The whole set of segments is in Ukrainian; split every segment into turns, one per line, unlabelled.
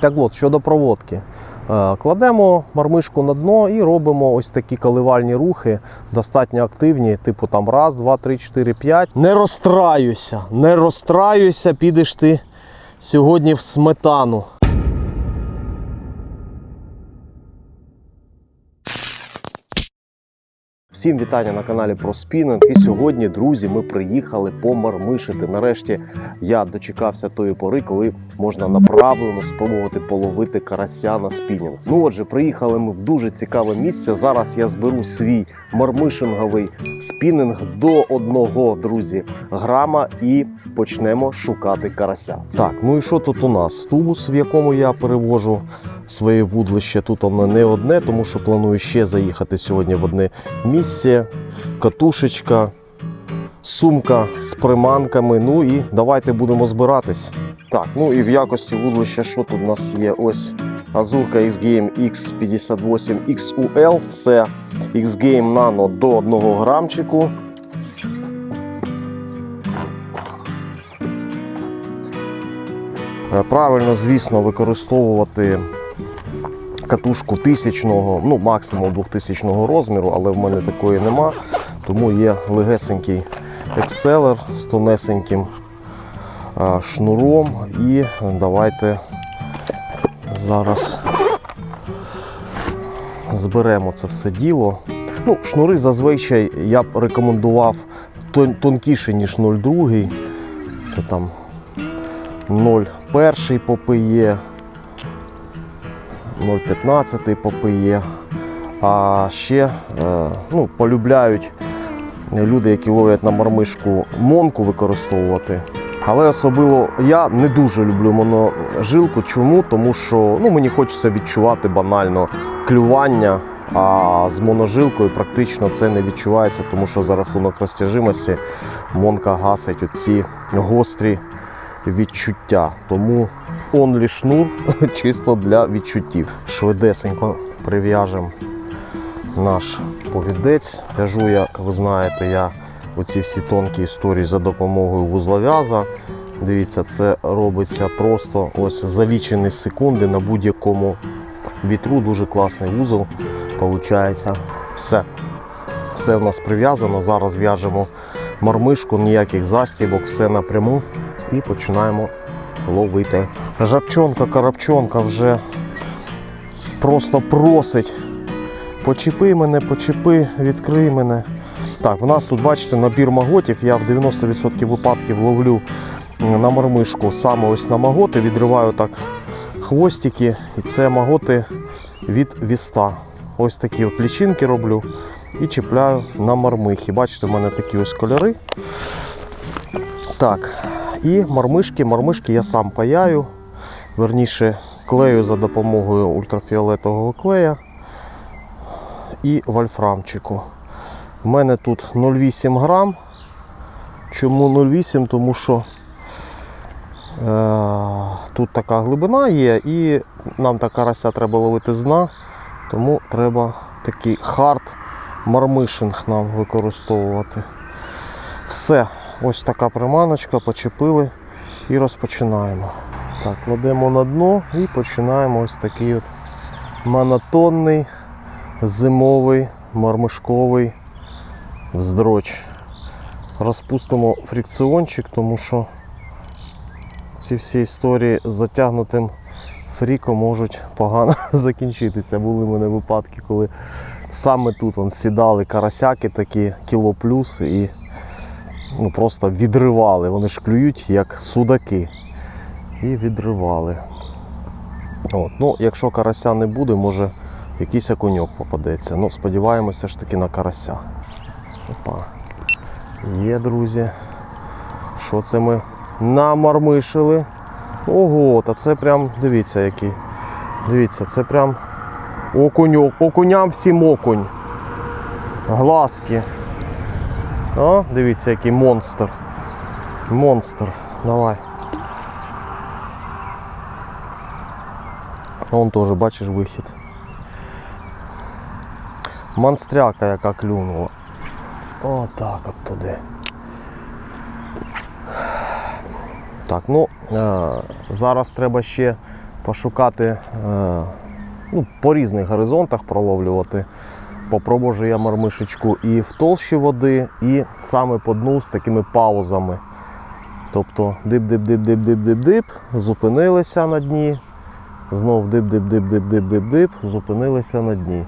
Так от, щодо проводки. Е, Кладемо мармишку на дно і робимо ось такі коливальні рухи, достатньо активні, типу там раз, два, три, чотири, п'ять. Не розстраюся, не розстраюся, підеш ти сьогодні в сметану. Всім вітання на каналі про спінінг. І сьогодні, друзі, ми приїхали помармишити. Нарешті я дочекався тої пори, коли можна направлено спробувати половити карася на спінінг. Ну отже, приїхали ми в дуже цікаве місце. Зараз я зберу свій мармишинговий спінінг до одного, друзі, грама і почнемо шукати карася. Так, ну і що тут у нас? Тубус, в якому я перевожу своє вудлище. Тут воно не одне, тому що планую ще заїхати сьогодні в одне місце. Катушечка, сумка з приманками. Ну і давайте будемо збиратись. Так, ну і в якості вудлища, що тут у нас є? Ось Азурка X-Game X58 XUL. Це X-Game Nano до 1 грамчику. Е, Правильно, звісно, використовувати катушку тисячного, ну максимум 2000 розміру, але в мене такої нема. Тому є легесенький екселер з тонесеньким шнуром. І давайте зараз зберемо це все діло. Ну, шнури зазвичай я б рекомендував тон- тонкіші, ніж 0,2. Це там 0,1 попиє. 0,15 попиє. А ще е, ну, полюбляють люди, які ловлять на мармишку монку використовувати. Але особливо я не дуже люблю моножилку. Чому? Тому що ну, мені хочеться відчувати банально клювання, а з моножилкою практично це не відчувається, тому що за рахунок розтяжимості монка гасить оці гострі відчуття. Тому онлі шнур чисто для відчуттів. Швидесенько прив'яжемо наш повідець. В'яжу, як ви знаєте, я оці всі тонкі історії за допомогою вузлов'яза. Дивіться, це робиться просто ось за лічені секунди на будь-якому вітру. Дуже класний вузол. Получається. Все. Все в нас прив'язано. Зараз в'яжемо мармишку, ніяких застібок, все напряму і починаємо ловити. Жабчонка, карапчонка вже просто просить. Почепи мене, почепи, відкрий мене. Так, у нас тут, бачите, набір маготів. Я в 90% випадків ловлю на мармишку саме ось на маготи, відриваю так хвостики, і це маготи від віста. Ось такі от лічинки роблю і чіпляю на мармихи. Бачите, в мене такі ось кольори. Так, і мармишки, мармишки я сам паяю. Верніше клею за допомогою ультрафіолетового клея і вольфрамчику. У мене тут 0,8 грам. Чому 0,8? Тому що е, тут така глибина є і нам така карася треба ловити з дна, тому треба такий хард мармишинг нам використовувати. Все, ось така приманочка, почепили і розпочинаємо. Так, кладемо на дно і починаємо ось такий от монотонний зимовий мармишковий вздроч. Розпустимо фрикціончик, тому що ці всі історії з затягнутим фріком можуть погано закінчитися. Були в мене випадки, коли саме тут вон, сідали карасяки такі кіло плюс і ну, просто відривали. Вони ж клюють як судаки. І відривали. От. Ну, якщо карася не буде, може якийсь окуньок попадеться. Ну, сподіваємося ж таки на карася. Опа. Є, друзі. Що це ми намармишили? Ого, та це прям, дивіться який. Дивіться, це прям окуньок. Окуням всім окунь. Глазки. О, дивіться, який монстр. Монстр. Давай. Вон теж, бачиш вихід. Монстряка, яка клюнула. Отак от туди. Так, ну е, зараз треба ще пошукати е, ну, по різних горизонтах проловлювати. Попробую я мармишечку і в толщі води, і саме по дну з такими паузами. Тобто дип-дип-дип-дип-дип-дип-дип, зупинилися на дні, знов дип-дип-дип-дип-дип-дип-дип, зупинилися на дні.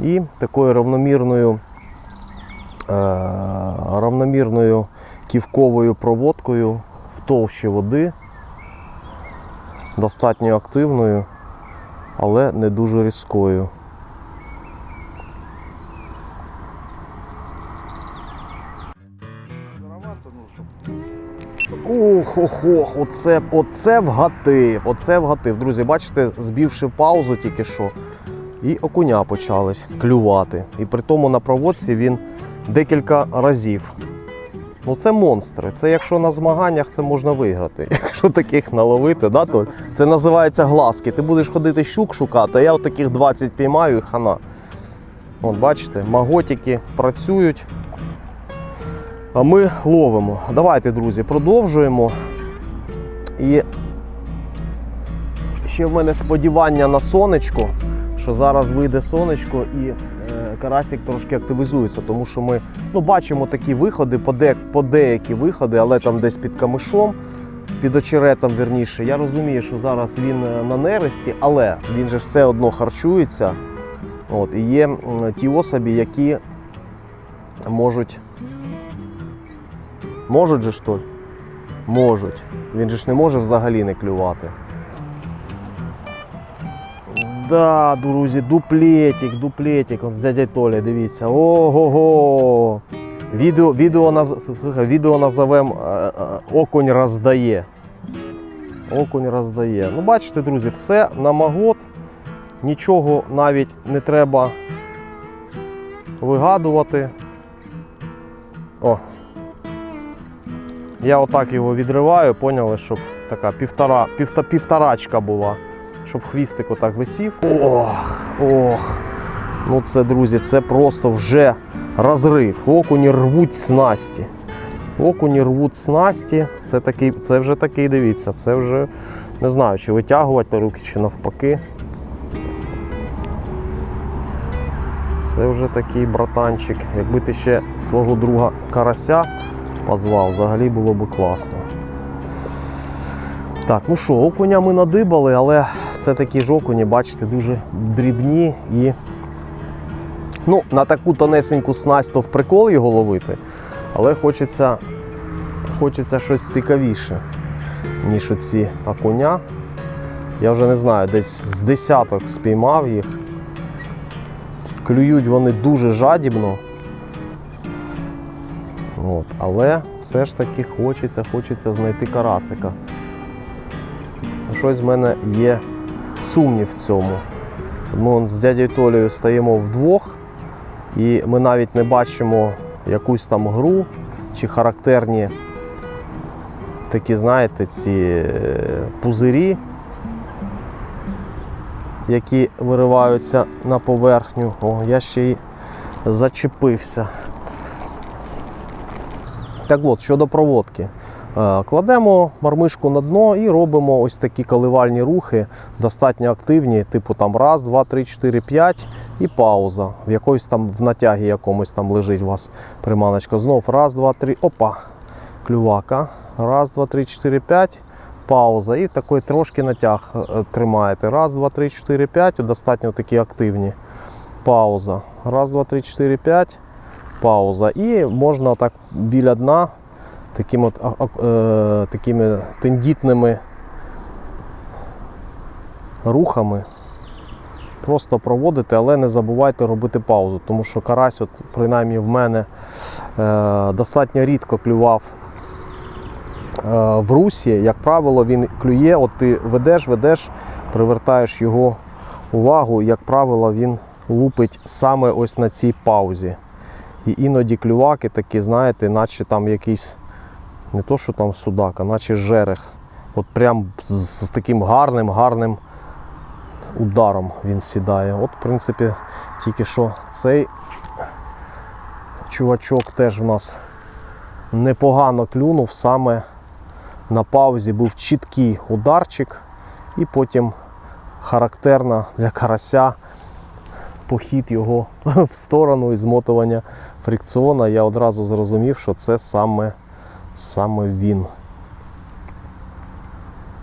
І такою равномірною, е, равномірною ківковою проводкою в толщі води, достатньо активною, але не дуже різкою. Ох, ох, ох, оце, оце вгатив, оце вгатив. Друзі, бачите, збивши паузу тільки що, і окуня почались клювати. І при тому на проводці він декілька разів. Ну це монстри. Це якщо на змаганнях це можна виграти. Якщо таких наловити, да, то це називається глазки. Ти будеш ходити щук шукати, а я от таких 20 піймаю і хана. От бачите, маготики працюють. А ми ловимо. Давайте, друзі, продовжуємо. І ще в мене сподівання на сонечко, що зараз вийде сонечко і е, карасик трошки активізується, тому що ми ну, бачимо такі виходи, по, де, по деякі виходи, але там десь під камишом, під очеретом верніше. Я розумію, що зараз він е, на нересті, але він же все одно харчується. От, і є ті особі, які можуть Можуть же що? Можуть. Він же ж не може взагалі не клювати. Да, друзі, дуплетик, дуплетик. Он з дядя Толя, дивіться. Ого-го. Відео, відео, наз... відео назовем е, е, Окунь роздає. Окунь роздає. Ну, бачите, друзі, все на магот. Нічого навіть не треба вигадувати. О, я отак його відриваю, поняли, щоб така півтора, півта, півторачка була, щоб хвістик отак висів. Ох, ох. Ну це, друзі, це просто вже розрив. Окуні рвуть снасті. Окуні рвуть снасті. Це, такий, це вже такий, дивіться, це вже не знаю, чи витягувати руки, чи навпаки. Це вже такий братанчик. Якби ти ще свого друга карася позвав, взагалі було б класно. Так, ну що, окуня ми надибали, але це такі ж окуні, бачите, дуже дрібні і ну, на таку тонесеньку снасть то в прикол його ловити, але хочеться, хочеться щось цікавіше, ніж оці окуня. Я вже не знаю, десь з десяток спіймав їх. Клюють вони дуже жадібно. От. Але все ж таки хочеться, хочеться знайти карасика. Щось в мене є сумнів в цьому. Ми з дядею Толею стоїмо вдвох, і ми навіть не бачимо якусь там гру чи характерні такі, знаєте, ці е, пузирі, які вириваються на поверхню. О, я ще й зачепився. Так от, щодо проводки. Е, Кладемо мармишку на дно і робимо ось такі коливальні рухи, достатньо активні, типу там раз, два, три, чотири, п'ять і пауза. В якоїсь там в натягі якомусь там лежить у вас приманочка. Знов раз, два, три, опа, клювака. Раз, два, три, чотири, п'ять. Пауза. І такий трошки натяг е, тримаєте. Раз, два, три, чотири, п'ять. Достатньо такі активні. Пауза. Раз, два, три, чотири, п'ять пауза. І можна так біля дна таким от, е, такими тендітними рухами просто проводити, але не забувайте робити паузу, тому що карась, от, принаймні в мене, е, достатньо рідко клював е, в русі. Як правило, він клює, от ти ведеш, ведеш, привертаєш його увагу, як правило, він лупить саме ось на цій паузі. І іноді клюваки такі, знаєте, наче там якийсь, не то що там судак, а наче жерех. От прям з, з таким гарним, гарним ударом він сідає. От, в принципі, тільки що цей чувачок теж в нас непогано клюнув, саме на паузі був чіткий ударчик, і потім характерна для карася похід його в сторону і змотування фрикціона. Я одразу зрозумів, що це саме, саме він.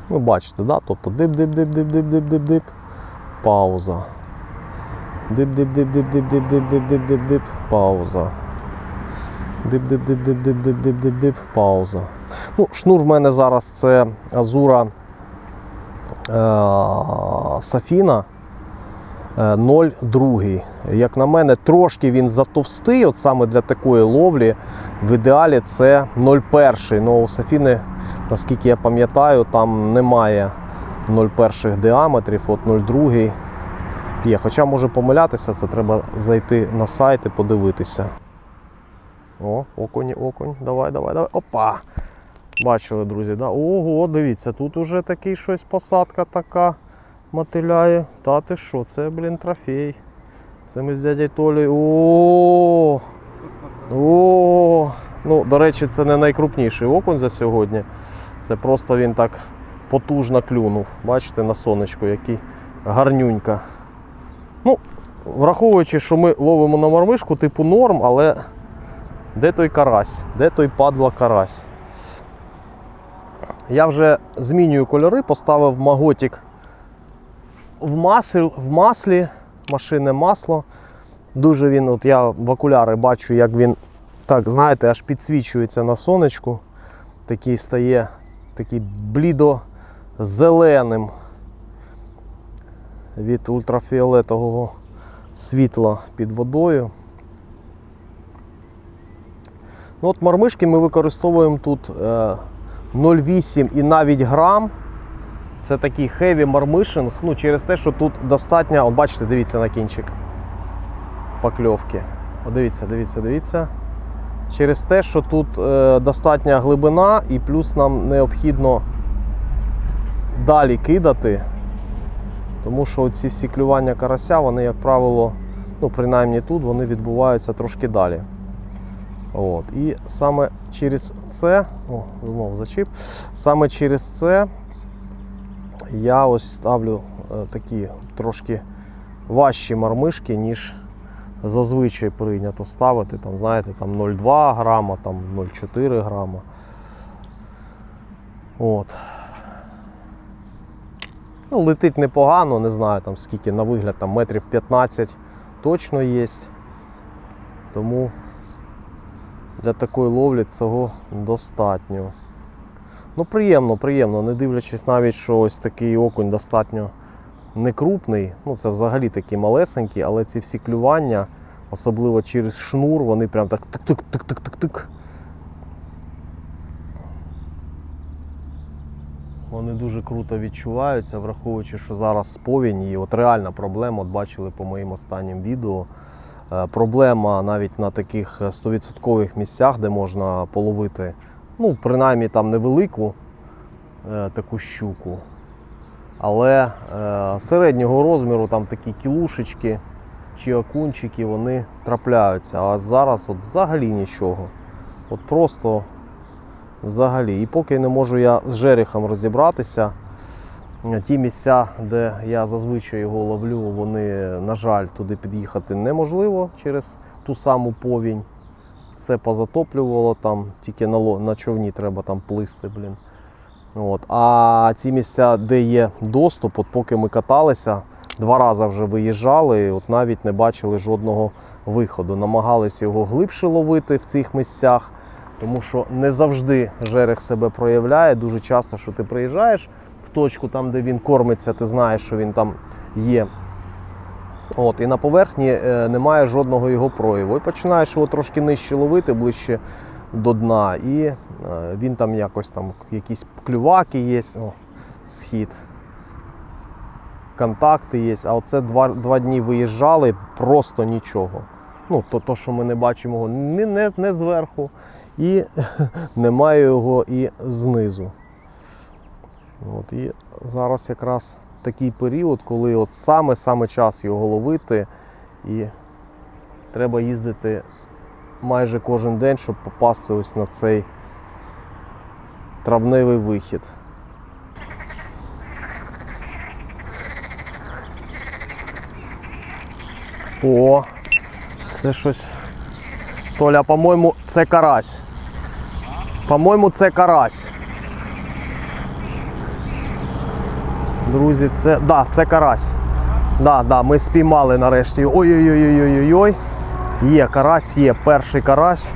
Ви бачите, да? тобто дип-дип-дип-дип-дип-дип-дип-дип, пауза. Дип-дип-дип-дип-дип-дип-дип-дип-дип-дип, пауза. Дип-дип-дип-дип-дип-дип-дип-дип, пауза. Ну, шнур в мене зараз це Азура е- Сафіна е, 0,2. Як на мене, трошки він затовстий, от саме для такої ловлі. В ідеалі це 0,1. Ну, у Сафіни, наскільки я пам'ятаю, там немає 0,1 діаметрів, от 0,2 є. Хоча може помилятися, це треба зайти на сайт і подивитися. О, окунь, окунь, давай, давай, давай. Опа! Бачили, друзі, да? Ого, дивіться, тут уже такий щось посадка така мотиляє. Та ти що, це, блін, трофей. Це ми з дядей Толею. О! О! Ну, до речі, це не найкрупніший окунь за сьогодні. Це просто він так потужно клюнув. Бачите, на сонечку, який гарнюнька. Ну, враховуючи, що ми ловимо на мормишку, типу норм, але де той карась? Де той падла карась? Я вже змінюю кольори, поставив маготик в маслі, в маслі машинне масло. Дуже він, от я в окуляри бачу, як він так, знаєте, аж підсвічується на сонечку. Такий стає такий блідо-зеленим від ультрафіолетового світла під водою. Ну, от Мармишки ми використовуємо тут е, 0,8 і навіть грам. Це такий heavy мармишинг. Ну, через те, що тут достатньо, от бачите, дивіться на кінчик покльовки. О, дивіться, дивіться, дивіться. Через те, що тут е, достатня глибина і плюс нам необхідно далі кидати. Тому що ці всі клювання карася, вони, як правило, ну, принаймні тут, вони відбуваються трошки далі. От. І саме через це, о, знову зачіп, саме через це я ось ставлю е, такі трошки важчі мармишки, ніж зазвичай прийнято ставити. Там, знаєте, там 0,2 грама, там 0,4 грама. От. Ну, летить непогано, не знаю там скільки на вигляд, там метрів 15 точно є. Тому для такої ловлі цього достатньо. Ну, приємно, приємно, не дивлячись навіть, що ось такий окунь достатньо не крупний. Ну, це взагалі такі малесенькі, але ці всі клювання, особливо через шнур, вони прям так тик-тик-тик-тик-тик-тик. Вони дуже круто відчуваються, враховуючи, що зараз повінь і от реальна проблема, от бачили по моїм останнім відео. Е, Проблема навіть на таких 100% місцях, де можна половити, ну, принаймні там невелику е, таку щуку. Але е, середнього розміру там такі кілушечки чи окунчики вони трапляються. А зараз от взагалі нічого. От просто взагалі. І поки не можу я з жерехом розібратися, ті місця, де я зазвичай його ловлю, вони, на жаль, туди під'їхати неможливо через ту саму повінь. Все позатоплювало там, тільки на, на човні треба там плисти, блін. От. А ці місця, де є доступ, от поки ми каталися, два рази вже виїжджали, от навіть не бачили жодного виходу. Намагались його глибше ловити в цих місцях, тому що не завжди жерех себе проявляє. Дуже часто, що ти приїжджаєш в точку, там, де він кормиться, ти знаєш, що він там є. От, і на поверхні е, немає жодного його прояву. І починаєш його трошки нижче ловити, ближче до дна. І е, він там якось там якісь клюваки є, о, схід. Контакти є. А оце два, два дні виїжджали, просто нічого. Ну, то, то що ми не бачимо не, не, не зверху, і немає його і знизу. От, і зараз якраз такий період, коли от саме-саме час його ловити, і треба їздити майже кожен день, щоб попасти ось на цей травневий вихід. О, це щось. Толя, по-моєму, це карась. По-моєму, це карась. Друзі, це. Да, це карась. Да, да, ми спіймали нарешті. Ой-ой-ой-ой-ой-ой. Є, карась є, перший карась.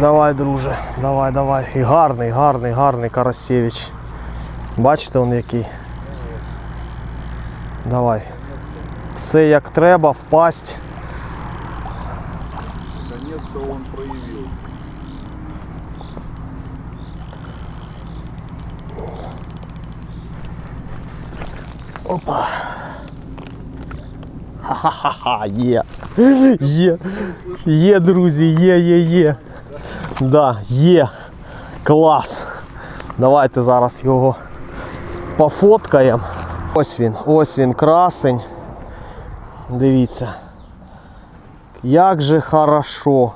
Давай, друже, давай, давай. І гарний, гарний, гарний Карасєвич. Бачите он який. Давай. Все як треба, впасть.
Наконец-то он проявился.
Опа. Ха-ха-ха, є. Є. Є, друзі, є, є, є. Да, є. Клас. Давайте зараз його пофоткаємо. Ось він, ось він, красень. Дивіться. Як же хорошо.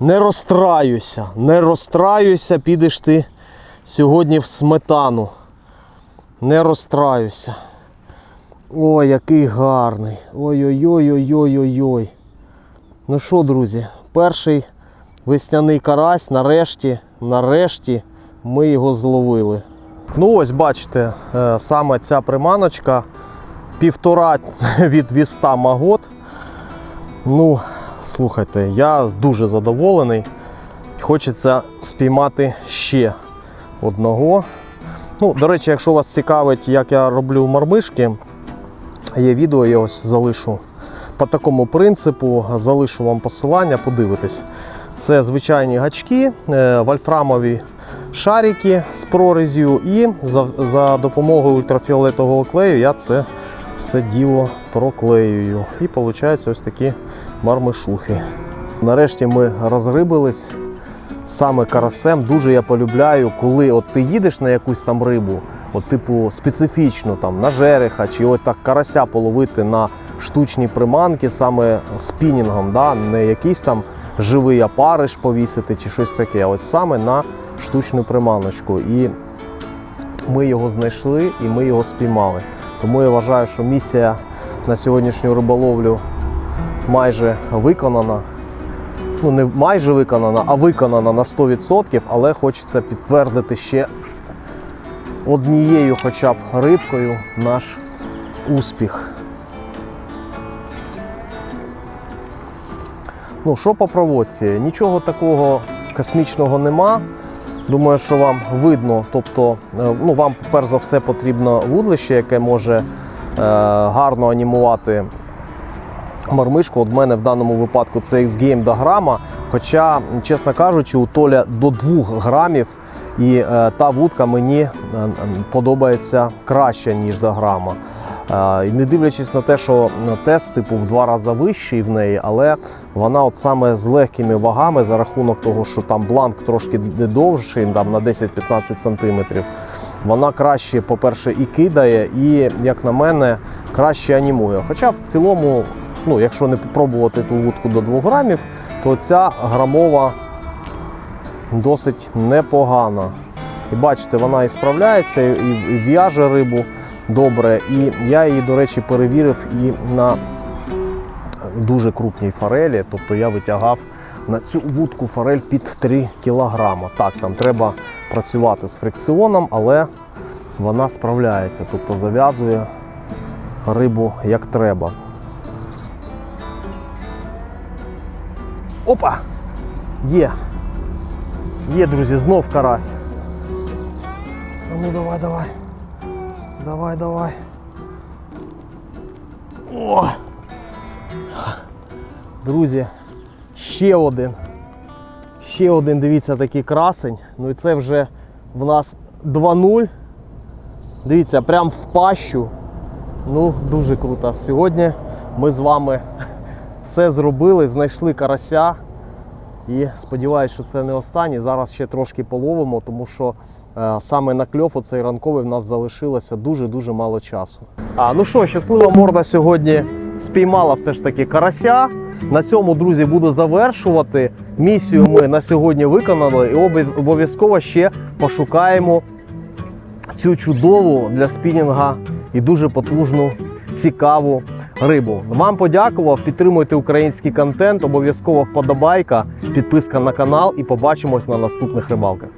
Не розстраюся, не розстраюся, підеш ти сьогодні в сметану. Не розстраюся. Ой, який гарний. Ой-ой-ой-ой-ой-ой-ой. Ну що, друзі, перший весняний карась, нарешті, нарешті ми його зловили. Ну ось бачите, е, саме ця приманочка півтора від віста магот. Ну, слухайте, я дуже задоволений. Хочеться спіймати ще одного. Ну, до речі, якщо вас цікавить, як я роблю мармишки, є відео, я ось залишу по такому принципу, залишу вам посилання, подивитесь. Це звичайні гачки, е, вольфрамові шарики з прорізю, і за, за допомогою ультрафіолетового клею я це все діло проклеюю. І виходить ось такі мармишухи. Нарешті ми розрибились саме карасем. Дуже я полюбляю, коли от ти їдеш на якусь там рибу, от типу специфічну, там на жереха, чи от так карася половити на штучні приманки, саме спінінгом, да? не якийсь там живий опариш повісити чи щось таке, а ось саме на штучну приманочку. І ми його знайшли і ми його спіймали. Тому я вважаю, що місія на сьогоднішню риболовлю майже виконана ну не майже виконана, а виконана на 100%, але хочеться підтвердити ще однією хоча б рибкою наш успіх. Ну, що по проводці? Нічого такого космічного нема. Думаю, що вам видно, тобто, е, ну, вам перш за все потрібно вудлище, яке може е, гарно анімувати мармишку. От мене в даному випадку це X-Game до грама. Хоча, чесно кажучи, у Толя до 2 грамів. І е, та вудка мені е, подобається краще, ніж до грама. Е, не дивлячись на те, що тест типу в два рази вищий в неї, але вона от саме з легкими вагами за рахунок того, що там бланк трошки довший, там на 10-15 см, вона краще, по-перше, і кидає, і, як на мене, краще анімує. Хоча в цілому, ну, якщо не спробувати ту вудку до 2 грамів, то ця грамова досить непогана. І бачите, вона і справляється, і, в'яже рибу добре. І я її, до речі, перевірив і на дуже крупній форелі. Тобто я витягав на цю вудку форель під 3 кг. Так, там треба працювати з фрикціоном, але вона справляється, тобто зав'язує рибу як треба. Опа! Є! Є, друзі, знов карась. А ну давай, давай. Давай, давай. О! Друзі, ще один. Ще один, дивіться, такий красень. Ну і це вже в нас 2-0. Дивіться, прям в пащу. Ну, дуже круто. Сьогодні ми з вами все зробили, знайшли карася. І сподіваюся, що це не останній. Зараз ще трошки половимо, тому що е, саме на кльов оцей ранковий в нас залишилося дуже-дуже мало часу. А ну що, щаслива морда сьогодні спіймала все ж таки карася. На цьому, друзі, буду завершувати. Місію ми на сьогодні виконали і обов'язково ще пошукаємо цю чудову для спінінга і дуже потужну, цікаву рибу. Вам подякував, підтримуйте український контент, обов'язково вподобайка, підписка на канал і побачимось на наступних рибалках.